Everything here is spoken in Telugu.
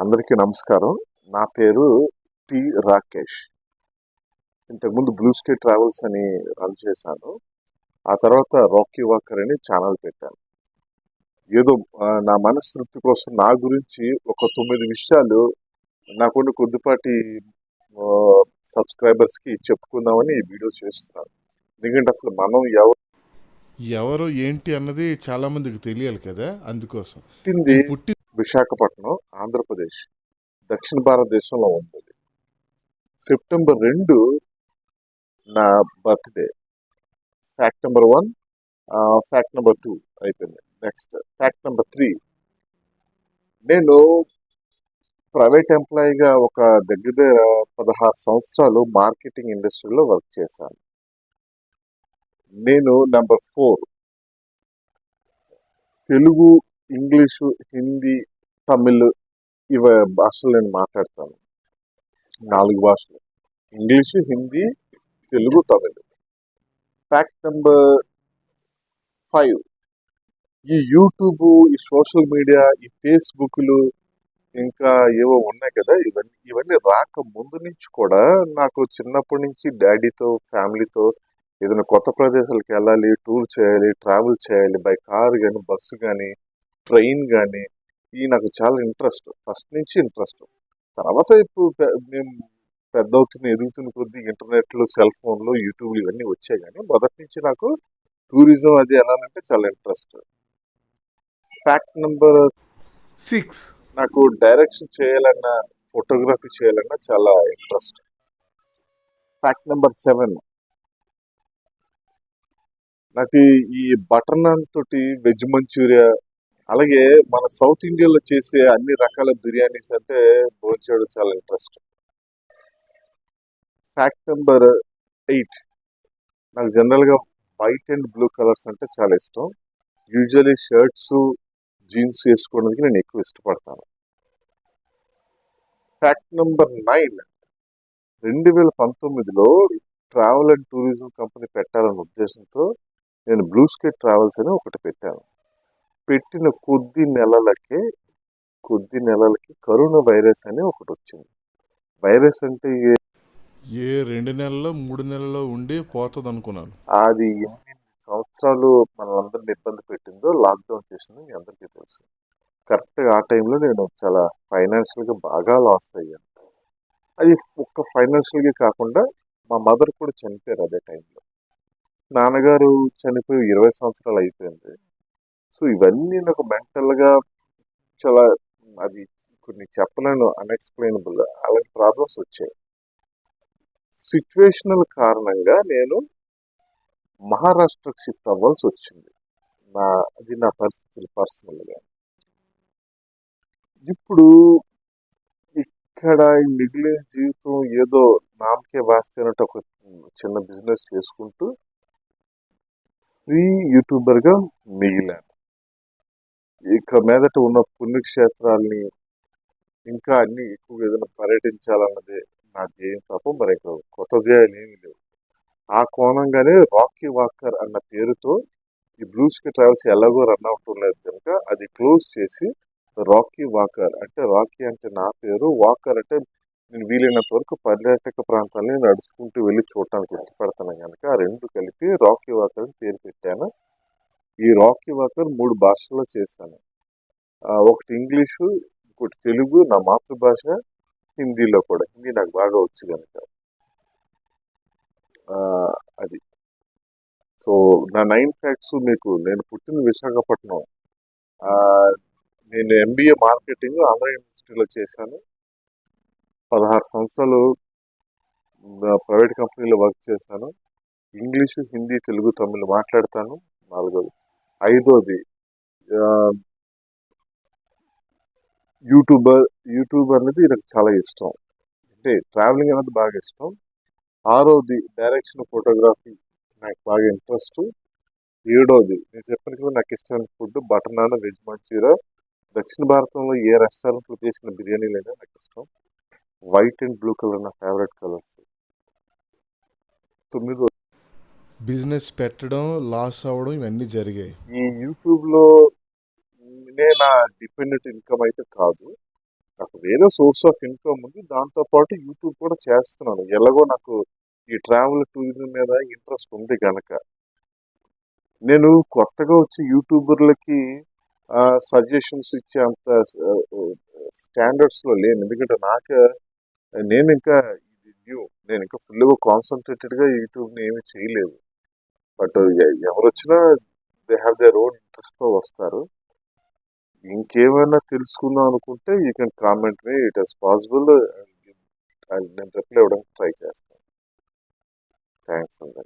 అందరికీ నమస్కారం. నా పేరు టి రాకేష్. ఇంతకుముందు బ్లూ స్కై ట్రావెల్స్ అని రన్ చేశాను. ఆ తర్వాత రాకీ వాకర్ అని ఛానల్ పెట్టాను. ఏదో నా మనస్తృప్తి కోసం నా గురించి ఒక తొమ్మిది విషయాలు నాకున్న కొద్దిపాటి సబ్స్క్రైబర్స్కి చెప్పుకుందామని ఈ వీడియో చేస్తున్నాను. ఎందుకంటే అసలు మనం ఎవరు ఎవరు ఏంటి అన్నది చాలా మందికి తెలియాలి కదా అందుకోసం. పుట్టి విశాఖపట్నం ఆంధ్రప్రదేశ్ దక్షిణ భారతదేశంలో ఉంది. సెప్టెంబర్ రెండు నా birthday. Fact number one fact number two అయిపోయింది. నెక్స్ట్ ఫ్యాక్ట్ నెంబర్ త్రీ నేను ప్రైవేట్ ఎంప్లాయీగా ఒక దగ్గర దగ్గర పదహారు సంవత్సరాలు మార్కెటింగ్ ఇండస్ట్రీలో వర్క్ చేశాను. నేను number four. Telugu English Hindi Tamil ఇవ భాషలు నేను మాట్లాడతాను. నాలుగు భాషలు. English Hindi Telugu Tamil. Fact number five ఈ యూట్యూబ్ ఈ సోషల్ మీడియా ఈ ఫేస్బుక్లు ఇంకా ఏవో ఉన్నాయి కదా ఇవన్నీ ఇవన్నీ రాక ముందు నుంచి కూడా నాకు చిన్నప్పటి నుంచి డాడీతో ఫ్యామిలీతో ఏదైనా కొత్త ప్రదేశాలకు వెళ్ళాలి టూర్ చేయాలి ట్రావెల్ చేయాలి బై కార్ కానీ బస్సు కానీ ట్రైన్ కానీ ఈ నాకు చాలా ఇంట్రెస్ట్. ఫస్ట్ నుంచి ఇంట్రెస్ట్. తర్వాత ఇప్పుడు మేము పెద్ద అవుతున్న ఎదుగుతున్న కొద్దీ ఇంటర్నెట్లు సెల్ ఫోన్లు యూట్యూబ్లు ఇవన్నీ వచ్చాయి కానీ మొదటి నుంచి నాకు టూరిజం అది వెళ్ళాలంటే చాలా ఇంట్రెస్ట్. Fact number six. నాకు డైరెక్షన్ చేయాలన్నా ఫోటోగ్రఫీ చేయాలన్నా చాలా ఇంట్రెస్ట్. Fact number seven. నాకు ఈ- ఈ బటర్ నాన్ తోటి వెజ్ మంచూరియా అలాగే మన సౌత్ ఇండియాలో చేసే అన్ని రకాల బిర్యానీస్ అంటే భోంచేయడం చాలా ఇంట్రెస్ట్ ఫ్యాక్ట్ నెంబర్ ఎయిట్ నాకు జనరల్గా వైట్ అండ్ బ్లూ కలర్స్ అంటే చాలా ఇష్టం. యూజువలీ షర్ట్స్ జీన్స్ వేసుకోవడానికి నేను ఎక్కువ ఇష్టపడతాను. ఫ్యాక్ట్ నెంబర్ నైన్ రెండు వేల పంతొమ్మిదిలో ట్రావెల్ అండ్ టూరిజం కంపెనీ పెట్టాలనే ఉద్దేశంతో నేను బ్లూ స్కేట్ ట్రావెల్స్ అని ఒకటి పెట్టాను. పెట్టిన కొద్ది నెలలకే కొద్ది నెలలకి కరోనా వైరస్ అని ఒకటి వచ్చింది. వైరస్ అంటే ఏ- ఏ రెండు నెలల్లో మూడు నెలల్లో ఉండి పోతుంది అనుకున్నాను అది ఎన్ని సంవత్సరాలు మనందరిని ఇబ్బంది పెట్టిందో లాక్డౌన్ చేసింది మీ అందరికీ తెలుసు. కరెక్ట్గా ఆ టైంలో నేను చాలా ఫైనాన్షియల్గా బాగా లాస్ అయ్యాను. అది ఒక్క ఫైనాన్షియల్గా కాకుండా మా మదర్ కూడా చనిపోయారు అదే టైంలో. నాన్నగారు చనిపోయి ఇరవై సంవత్సరాలు అయిపోయింది. సో ఇవన్నీ నాకు మెంటల్గా చాలా అది కొన్ని చెప్పలేను అన్ఎక్స్ప్లెయినబుల్ అలాంటి ప్రాబ్లమ్స్ వచ్చాయి. సిచ్యువేషనల్ కారణంగా నేను మహారాష్ట్రకు షిఫ్ట్ అవ్వాల్సి వచ్చింది. నా అది నా పరిస్థితులు పర్సనల్గా. ఇప్పుడు ఇక్కడ మిగిలిన జీవితం ఏదో నామకే వాస్తేనట్టు అన్నట్టు ఒక చిన్న బిజినెస్ చేసుకుంటూ ఫ్రీ యూట్యూబర్గా మిగిలాను. ఇక మీదట ఉన్న పుణ్యక్షేత్రాలని ఇంకా అన్ని ఎక్కువగా ఏదైనా పర్యటించాలన్నదే నా ధ్యేయం తప్ప మరి కొత్త ధ్యేయాలు ఏమీ లేవు. ఆ కోణంగానే రాకీ వాకర్ అన్న పేరుతో ఈ బ్లూస్కి ట్రావెల్స్ ఎలాగో రన్ అవటం లేదు కనుక అది క్లోజ్ చేసి రాకీ వాకర్ అంటే రాకీ అంటే నా పేరు వాకర్ అంటే నేను వీలైనంత వరకు పర్యాటక ప్రాంతాలని నడుచుకుంటూ వెళ్ళి చూడటానికి ఇష్టపడతాను కనుక ఆ రెండు కలిపి రాకీ వాకర్ అని పేరు పెట్టాను. ఈ రాకీ వాకర్ మూడు భాషల్లో చేశాను. ఒకటి ఇంగ్లీషు ఇంకోటి తెలుగు నా మాతృభాష హిందీలో కూడా. హిందీ నాకు బాగా వచ్చు కనుక అది. సో నా నైన్ ఫ్యాక్ట్స్ మీకు నేను పుట్టిన విశాఖపట్నం. నేను ఎంబీఏ మార్కెటింగ్ ఆంధ్ర యూనివర్సిటీలో చేశాను. పదహారు సంవత్సరాలు ప్రైవేట్ కంపెనీలో వర్క్ చేశాను. ఇంగ్లీషు హిందీ తెలుగు తమిళ్ మాట్లాడతాను. నాలుగోది. ఐదోది యూట్యూబర్ యూట్యూబ్ అనేది నాకు చాలా ఇష్టం. అంటే ట్రావెలింగ్ అనేది బాగా ఇష్టం. ఆరోది డైరెక్షన్ ఫోటోగ్రఫీ నాకు బాగా ఇంట్రెస్ట్. ఏడోది నేను చెప్పిన కదా నాకు ఇష్టమైన food butter naan veg manchurian. దక్షిణ భారతంలో ఏ రెస్టారెంట్లో చేసిన బిర్యానీలైనా నాకు ఇష్టం? వైట్ అండ్ బ్లూ కలర్ నా ఫేవరెట్ కలర్స్. తొమ్మిదో బిజినెస్ పెట్టడం లాస్ అవ్వడం ఇవన్నీ జరిగాయి. ఈ యూట్యూబ్లో ఇదే నా డిపెండెంట్ ఇన్కమ్ అయితే కాదు. నాకు వేరే సోర్స్ ఆఫ్ ఇన్కమ్ ఉంది. దాంతో పాటు యూట్యూబ్ కూడా చేస్తున్నాను. ఎలాగో నాకు ఈ ట్రావెల్ టూరిజం మీద ఇంట్రెస్ట్ ఉంది కనుక నేను కొత్తగా వచ్చే యూట్యూబర్లకి సజెషన్స్ ఇచ్చే అంత స్టాండర్డ్స్లో లేను. ఎందుకంటే నాకు నేను ఇంకా ఇది న్యూ. నేను ఇంకా ఫుల్గా కాన్సన్ట్రేటెడ్గా యూట్యూబ్ని ఏమీ చేయలేదు. బట్ ఎవరు వచ్చినా దే హ్యావ్ దేర్ ఓన్ ఇంట్రెస్ట్తో వస్తారు. ఇంకేమైనా తెలుసుకుందాం అనుకుంటే you can comment me it is possible నేను రిప్లై ఇవ్వడానికి ట్రై చేస్తాను. థ్యాంక్స్ అండి